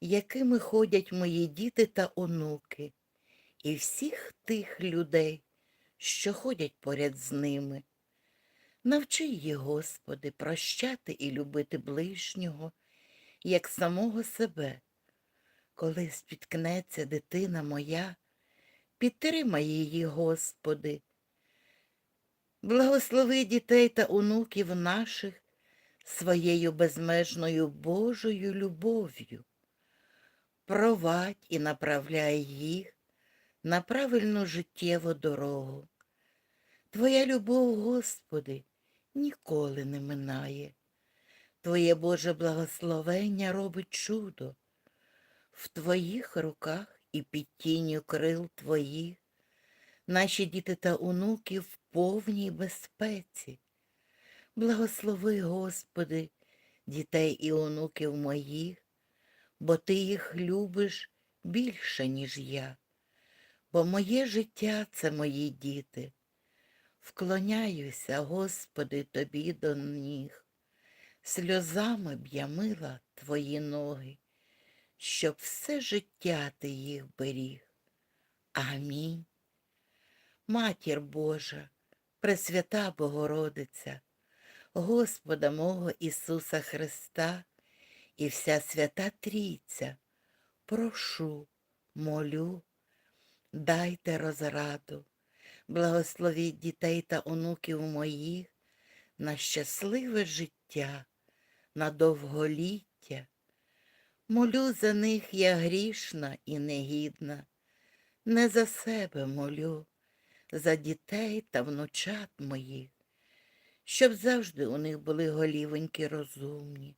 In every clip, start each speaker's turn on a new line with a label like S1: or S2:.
S1: якими ходять мої діти та онуки, і всіх тих людей, що ходять поряд з ними. Навчи їх, Господи, прощати і любити ближнього, як самого себе. Коли спіткнеться дитина моя, підтримай її, Господи. Благослови дітей та онуків наших своєю безмежною Божою любов'ю. Провадь і направляй їх на правильну життєву дорогу. Твоя любов, Господи, ніколи не минає. Твоє Боже благословення робить чудо. В Твоїх руках і під тінню крил Твоїх наші діти та онуки в повній безпеці. Благослови, Господи, дітей і онуків моїх, бо Ти їх любиш більше, ніж я, бо моє життя це мої діти. Вклоняюся, Господи, Тобі до ніг, сльозами б я мила Твої ноги, щоб все життя Ти їх беріг. Амінь. Матір Божа, Пресвята Богородиця, Господа мого Ісуса Христа і вся свята Трійця, прошу, молю, дайте розраду, благословіть дітей та онуків моїх на щасливе життя, на довголіття. Молю за них я грішна і негідна, не за себе молю, за дітей та внучат моїх, щоб завжди у них були голівоньки розумні,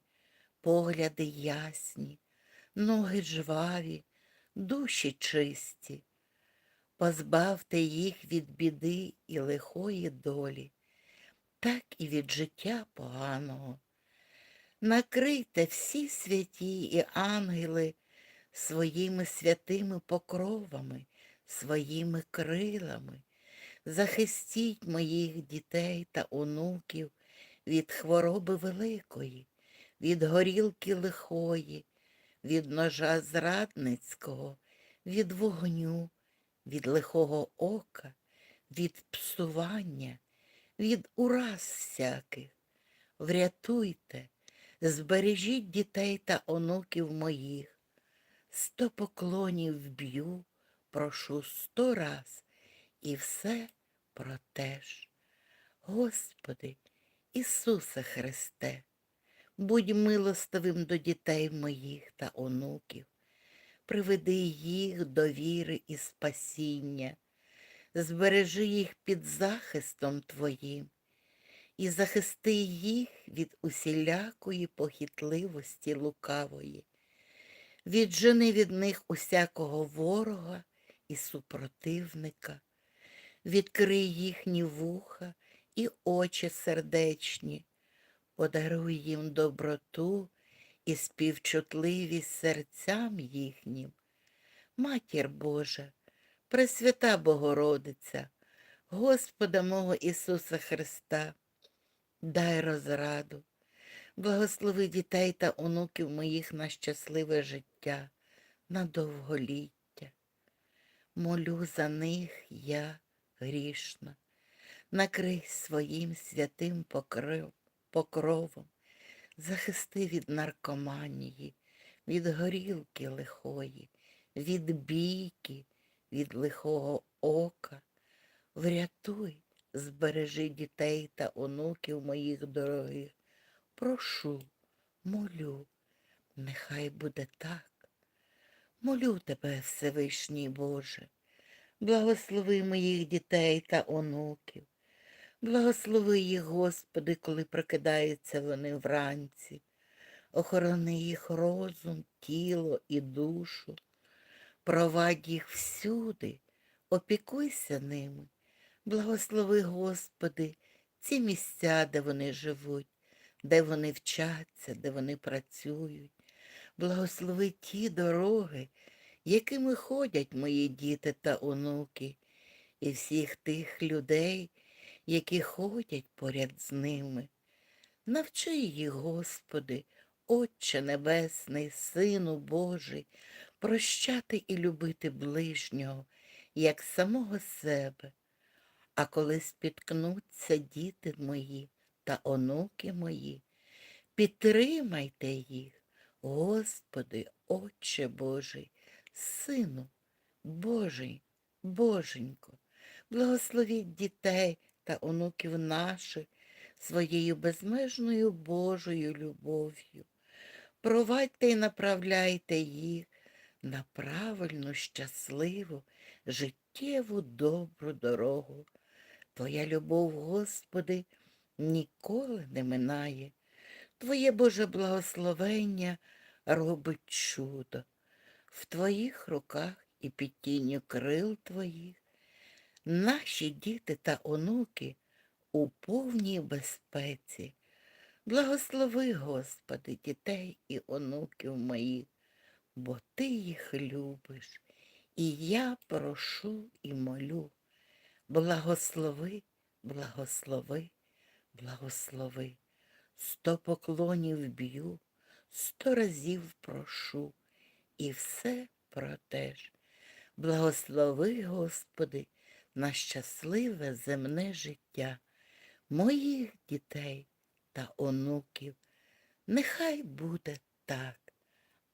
S1: погляди ясні, ноги жваві, душі чисті. Позбавте їх від біди і лихої долі, так і від життя поганого. Накрийте всі святі і ангели своїми святими покровами, своїми крилами. Захистіть моїх дітей та онуків від хвороби великої, від горілки лихої, від ножа зрадницького, від вогню, від лихого ока, від псування, від ураз всяких. Врятуйте, збережіть дітей та онуків моїх. Сто поклонів б'ю, прошу сто раз, і все про те ж. Господи, Ісусе Христе, будь милостивим до дітей моїх та онуків, приведи їх до віри і спасіння, збережи їх під захистом Твоїм і захисти їх від усілякої похитливості лукавої. Віджени від них усякого ворога і супротивника, відкрий їхні вуха і очі сердечні, подаруй їм доброту і співчутливість серцям їхнім. Матір Божа, Пресвята Богородиця, Господа мого Ісуса Христа, дай розраду, благослови дітей та онуків моїх на щасливе життя, на довголіття. Молю за них я грішна, накрий своїм святим покрив, покровом, захисти від наркоманії, від горілки лихої, від бійки, від лихого ока. Врятуй, збережи дітей та онуків моїх дорогих. Прошу, молю, нехай буде так. Молю тебе, Всевишній Боже, благослови моїх дітей та онуків. Благослови їх, Господи, коли прокидаються вони вранці. охорони їх розум, тіло і душу, провадь їх всюди, опікуйся ними, благослови, Господи, ці місця, де вони живуть, де вони вчаться, де вони працюють. Благослови ті дороги, якими ходять мої діти та онуки, і всіх тих людей, які ходять поряд з ними. Навчи їх, Господи, Отче Небесний, Сину Божий, прощати і любити ближнього, як самого себе. А коли спіткнуться діти мої та онуки мої, підтримайте їх, Господи, Отче Божий, Сину Божий, Боженько, благословіть дітей та онуків наших своєю безмежною Божою любов'ю. Провадьте і направляйте їх на правильну, щасливу, життєву добру дорогу. Твоя любов, Господи, ніколи не минає. Твоє Боже благословення робить чудо. В Твоїх руках і під тінню крил Твоїх наші діти та онуки у повній безпеці. Благослови, Господи, дітей і онуків моїх, бо Ти їх любиш. І я прошу і молю, благослови, благослови, благослови. Сто поклонів б'ю, сто разів прошу, і все про те ж. Благослови, Господи, на щасливе земне життя моїх дітей та онуків. Нехай буде так.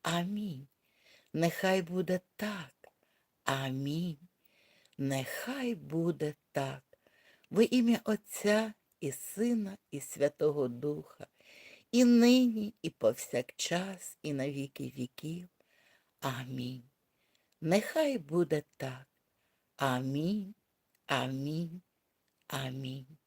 S1: Амінь. Нехай буде так. Амінь. Нехай буде так. Во ім'я Отця і Сина, і Святого Духа, і нині, і повсякчас, і на віки віків. Амінь. Нехай буде так. Амінь, амінь, амінь.